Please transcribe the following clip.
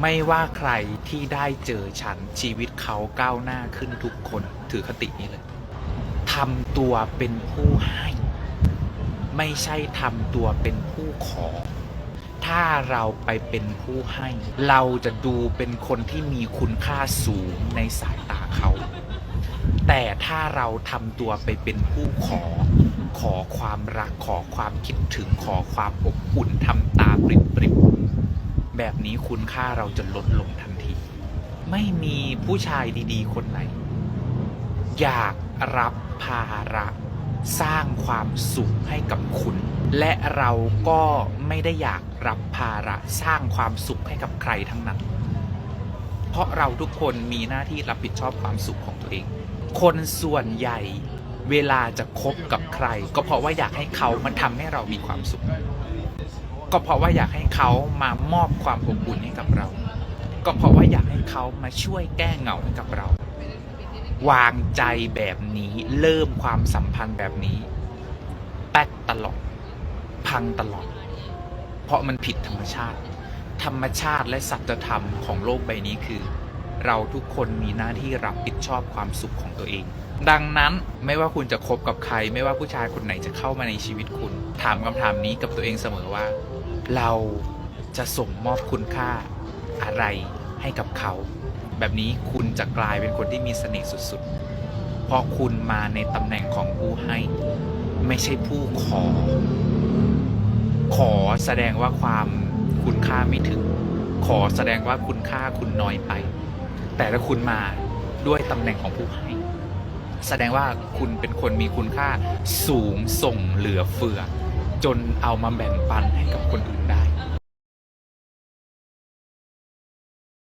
ไม่ว่าใครที่ได้เจอฉันชีวิตเขาก้าวหน้าขึ้นทุกคนถือคตินี้เลยทำตัวเป็นผู้ให้ ไม่ใช่ทำตัวเป็นผู้ขอ ถ้าเราไปเป็นผู้ให้ เราจะดูเป็นคนที่มีคุณค่าสูงในสายตาเขา แต่ถ้าเราทำตัวไปเป็นผู้ขอ ขอความรักขอความคิดถึงขอความอบอุ่นทำตาปริบปริบๆ แบบนี้คุณค่าเราจะลดลงทันที ไม่มีผู้ชายดีๆ คนไหน อยากรับภาระสร้างความสุขให้กับคุณ และเราก็ไม่ได้อยากรับภาระสร้างความสุขให้กับใครทั้งนั้น เพราะเราทุกคนมีหน้าที่รับผิดชอบความสุขของตัวเอง คนส่วนใหญ่เวลาจะคบกับใคร ก็เพราะว่าอยากให้เขามันทำให้เรามีความสุข ก็เพราะว่าอยากให้เขามามอบความอบอุ่นให้กับเรา ก็เพราะว่าอยากให้เขามาช่วยแก้เหงาให้กับเรา วางใจแบบนี้เริ่มความสัมพันธ์แบบนี้แตกตลอด พังตลอด เพราะมันผิดธรรมชาติ ธรรมชาติและสัจธรรมของโลกใบนี้คือ เราทุกคนมีหน้าที่รับผิดชอบความสุขของตัวเอง ดังนั้นไม่ว่าคุณจะคบกับใคร ไม่ว่าผู้ชายคนไหนจะเข้ามาในชีวิตคุณ ถามคำถามนี้กับตัวเองเสมอว่า เราจะส่งมอบคุณค่าอะไรให้กับเขา แบบนี้คุณจะกลายเป็นคนที่มีเสน่ห์สุดๆ เพราะคุณมาในตำแหน่งของผู้ให้ ไม่ใช่ผู้ขอ ขอแสดงว่าความคุณค่าไม่ถึง ขอแสดงว่าคุณค่าคุณน้อยไป แต่ถ้าคุณมาด้วยตำแหน่งของผู้ให้แสดงว่าคุณเป็นคนมีคุณค่าสูงส่งเหลือเฟือ จนเอามาแบ่งปันให้กับคนอื่น